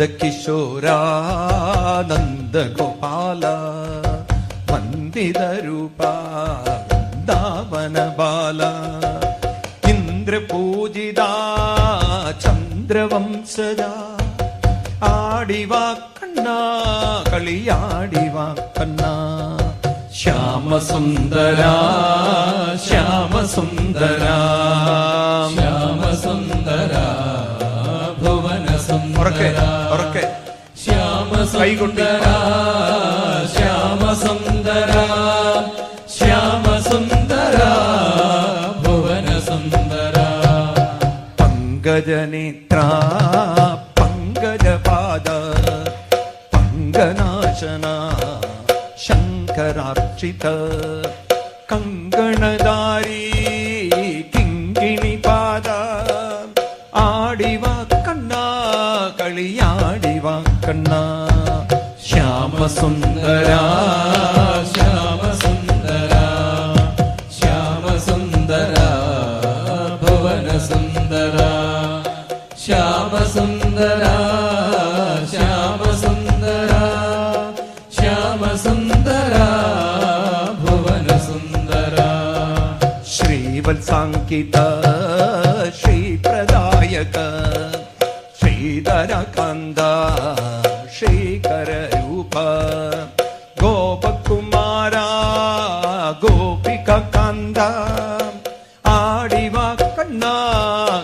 നന്ദകിശോര നന്ദഗോപാല വന്ദിതരൂപ വൃന്ദാവന ബാല ഇന്ദ്രപൂജിത ചന്ദ്രവംശജ ആടിവാ കണ്ണ കളിയാടിവാ കണ്ണ ശ്യാമസുന്ദര ശ്യാമസുന്ദര. ഉറക്കെ ഉറക്കെ. ശ്യാമസുന്ദര ശ്യാമസുന്ദര ശ്യാമസുന്ദര ഭുവനസുന്ദര. പങ്കജനേത്ര പങ്കജപാദ പങ്കനാശന ശങ്കരാർച്ചിത കങ്കണധാരി. കണ്ണ. ശ്യാമസുന്ദര ശ്യാമസുന്ദര. ശ്യാമസുന്ദര ഭുവനസുന്ദര. ശ്യാമസുന്ദര ശ്യാമസുന്ദര. ശ്യാമസുന്ദര ഭുവനസുന്ദര. ശ്രീവത്സാങ്കിത ശ്രീപ്രദായക ശ്രീധരകാന്ത ഗോപിക കാന്ത. ആടിവാ കണ്ണ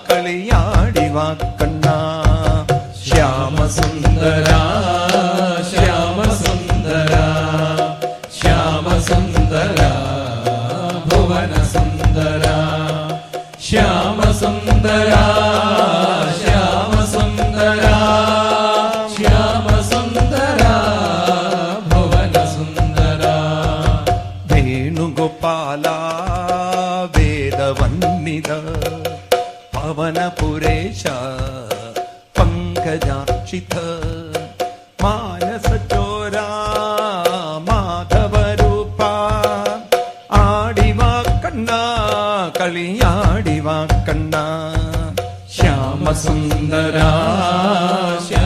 കളിയാടിവാ കണ്ണ. ശ്യാമസുന്ദര ശ്യാമസുന്ദര ശ്യാമസുന്ദര ഭുവനസുന്ദര. ശ്യാമസുന്ദര गोपाला वेदवन्निद पवनपुरेश पङ्कजाचित मानसचोरा माधवरूपा आडिवा कण्णा कलियाडिवा कण्णा श्यामसुन्दरा श्याम